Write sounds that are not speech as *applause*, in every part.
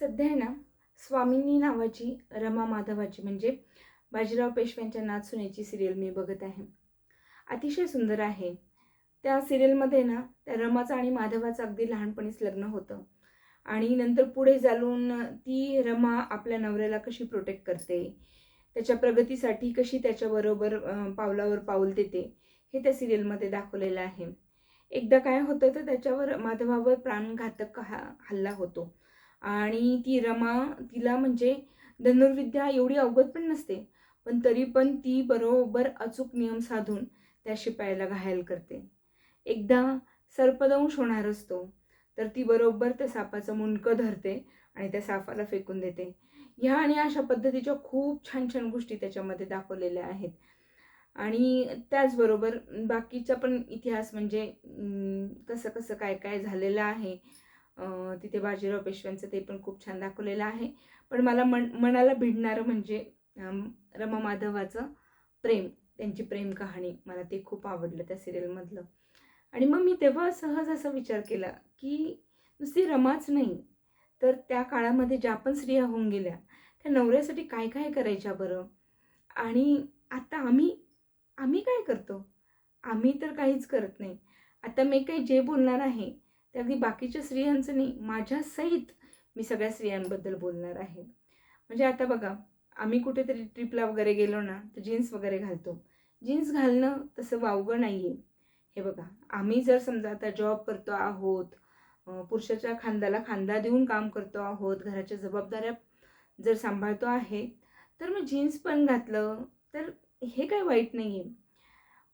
सध्या आहे ना स्वामिनी नावाची रमा माधवाची म्हणजे बाजीराव पेशव्यांच्या नाचुण्याची सिरियल मी बघत आहे. अतिशय सुंदर आहे. त्या सिरियलमध्ये ना त्या रमाचं आणि माधवाचं अगदी लहानपणीच लग्न होतं. आणि नंतर पुढे चालून ती रमा आपल्या नवऱ्याला कशी प्रोटेक्ट करते? त्याच्या प्रगतीसाठी कशी त्याच्याबरोबर पावलावर पाऊल देते? हे त्या सिरियलमध्ये दाखवलेलं आहे. एकदा काय होतं तर त्याच्यावर माधवावर प्राणघातक हा हल्ला होतो. आणि ती रमा तिला म्हणजे धनुर्विद्या एवढी अवगत पण नसते पण तरी पण ती बरोबर अचूक नियम साधून त्या शिपायाला घायल करते. एकदा सर्पदंश होणार असतो तर ती बरोबर त्या सापाचं मुंडकं धरते आणि त्या सापाला फेकून देते. ह्या आणि अशा पद्धतीच्या खूप छान छान गोष्टी त्याच्यामध्ये दाखवलेल्या आहेत. आणि त्याचबरोबर बाकीचा पण इतिहास म्हणजे कसं कसं काय काय झालेलं आहे तिथे बाजीराव पेशव्यांचं ते पण खूप छान दाखवलेलं आहे. पण मला मन मनाला भिडणारं म्हणजे रमा माधवाचं प्रेम त्यांची प्रेम कहाणी. मला ते खूप आवडलं त्या सिरियलमधलं. आणि मग मी तेव्हा सहज असा विचार केला की नुसती रमाच नाही तर त्या काळामध्ये ज्या पण स्त्रिया होऊन गेल्या त्या नवऱ्यासाठी काय काय करायच्या बरं? आणि आता आम्ही आम्ही काय करतो? आम्ही तर काहीच करत नाही. आता मी काही जे बोलणार आहे ते अगदी बाकीच्या स्त्रियांचं नाही माझ्या सहित मी सगळ्या स्त्रियांबद्दल बोलणार आहे. म्हणजे आता बघा आम्ही कुठेतरी ट्रिपला वगैरे गेलो ना तर जीन्स वगैरे घालतो. जीन्स घालणं तसं वावगं नाही आहे हे बघा आम्ही जर समजा आता जॉब करतो आहोत पुरुषाच्या खांद्याला खांदा देऊन काम करतो आहोत घराच्या जबाबदाऱ्या जर सांभाळतो आहे तर मग जीन्स पण घातलं तर हे काय वाईट नाही आहे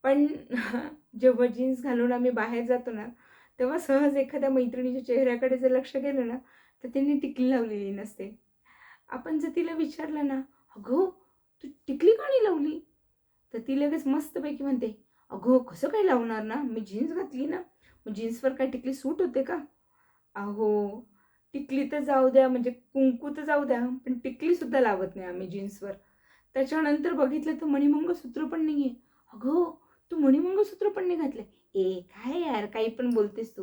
पण *laughs* जेव्हा जीन्स घालून आम्ही बाहेर जातो ना तेव्हा सहज एखाद्या मैत्रिणीच्या चेहऱ्याकडे जर लक्ष गेलं ना तर त्यांनी टिकली लावलेली नसते. आपण जर तिला विचारलं ना अगो तू टिकली का नाही लावली? तर ती लगेच मस्तपैकी म्हणते अगो कसं काय लावणार ना? मी जीन्स घातली ना. मग जीन्सवर काय टिकली सूट होते का? अहो टिकली तर जाऊ द्या म्हणजे कुंकू तर जाऊ द्या पण टिकलीसुद्धा लावत नाही आम्ही जीन्सवर. त्याच्यानंतर बघितलं तर मणिमंगळसूत्र पण नाही आहे अगो तू मणिमंगळसूत्र पण नाही घातलं ए काय यार काही पण बोलतेस तू.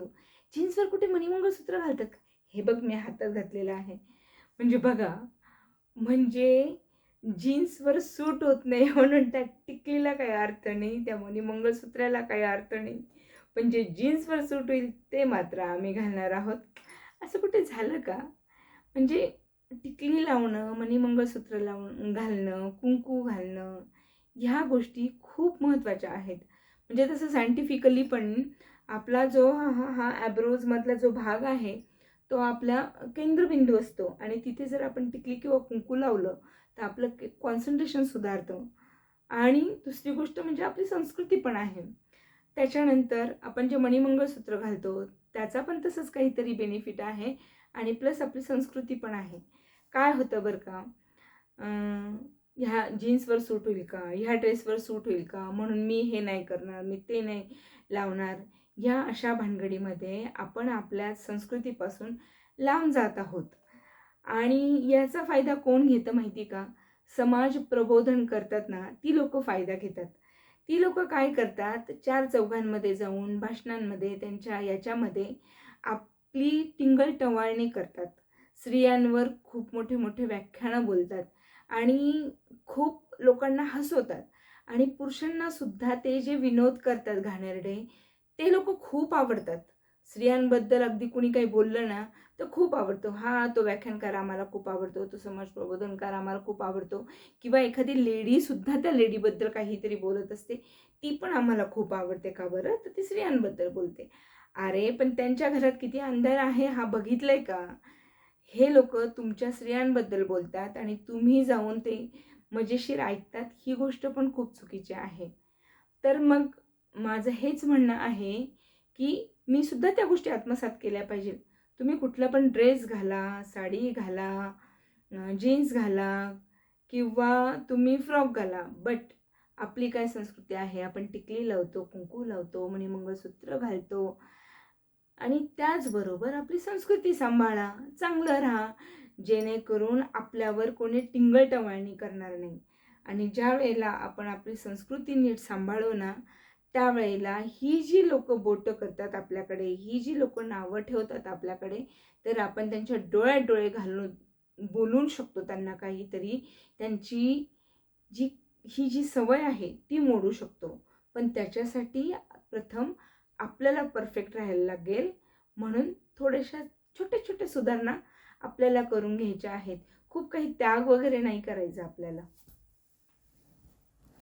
जीन्सवर कुठे मणिमंगळसूत्र घालतात? का? हे बघ मी हातात घातलेलं आहे. म्हणजे बघा म्हणजे जीन्सवर सूट होत नाही म्हणून त्या टिकलीला काही अर्थ नाही त्या मणिमंगळसूत्राला काही अर्थ नाही. पण जे जीन्सवर सूट होईल ते मात्र आम्ही घालणार आहोत. असं कुठे झालं का? म्हणजे टिकली लावणं मणिमंगळसूत्र लावून घालणं कुंकू घालणं ह्या गोष्टी खूप महत्त्वाच्या आहेत. म्हणजे तसं सायंटिफिकली पण आपला जो हा हा हा ॲब्रोजमधला जो भाग आहे तो आपला केंद्रबिंदू असतो. आणि तिथे जर आपण टिकली किंवा कुंकू लावलं तर आपलं कॉन्सन्ट्रेशन सुधारतं. आणि दुसरी गोष्ट म्हणजे आपली संस्कृती पण आहे. त्याच्यानंतर आपण जे मणिमंगळसूत्र घालतो त्याचा पण तसंच काहीतरी बेनिफिट आहे. आणि प्लस आपली संस्कृती पण आहे. काय होतं बरं का? ह्या जीन्सवर सूट होईल का? ह्या ड्रेसवर सूट होईल का? म्हणून मी हे नाही करणार मी ते नाही लावणार. ह्या अशा भानगडीमध्ये आपण आपल्या संस्कृतीपासून लांब जात आहोत. आणि याचा फायदा कोण घेतं माहिती का? समाज प्रबोधन करतात ना ती लोक फायदा घेतात. ती लोक काय करतात? चार चौघांमध्ये जाऊन भाषणांमध्ये त्यांच्या याच्यामध्ये आपली टिंगल टवाळणी करतात. स्त्रियांवर खूप मोठे मोठे व्याख्यानं बोलतात. आणि खूप लोकांना हसवतात. आणि पुरुषांना सुद्धा ते जे विनोद करतात घाणेरडे ते लोक खूप आवडतात. स्त्रियांबद्दल अगदी कुणी काही बोललं ना तर खूप आवडतो. हा तो व्याख्यानकार आम्हाला खूप आवडतो. तो समाज प्रबोधनकार आम्हाला खूप आवडतो. किंवा एखादी लेडीसुद्धा त्या लेडीबद्दल काहीतरी बोलत असते ती पण आम्हाला खूप आवडते का बरं? तर ती स्त्रियांबद्दल बोलते. अरे पण त्यांच्या घरात किती अंधार आहे हा बघितलंय का? हे लोक तुमच्या स्त्रियांबद्दल बोलतात आणि तुम्ही जाऊन ते मजेशीर ऐकतात ही गोष्ट पण खूप चुकीची आहे. तर मग माझं हेच म्हणणं आहे की मी सुद्धा त्या गोष्टी आत्मसात केल्या पाहिजेत. तुम्ही कुठला पण ड्रेस घाला साडी घाला जीन्स घाला किंवा तुम्ही फ्रॉक घाला बट आपली काय संस्कृती आहे? आपण टिकली लावतो कुंकू लावतो मणिमंगळसूत्र घालतो आणि त्याचबरोबर आपली संस्कृती सांभाळा चांगलं राहा. जेणेकरून आपल्यावर कोणी टिंगलटवाळणी करणार नाही. आणि ज्या वेळेला आपण आपली संस्कृती नीट सांभाळू ना त्यावेळेला ही जी लोक बोटं करतात आपल्याकडे ही जी लोक नावं ठेवतात आपल्याकडे तर आपण त्यांच्या डोळ्यात डोळे घालून बोलून शकतो त्यांना काहीतरी. त्यांची जी ही जी सवय आहे ती मोडू शकतो. पण त्याच्यासाठी प्रथम आपल्याला परफेक्ट राहायला लागेल. म्हणून थोड्याशा छोट्या छोट्या सुधारणा आपल्याला करून घ्यायच्या आहेत. खूप काही त्याग वगैरे नाही करायचं आपल्याला.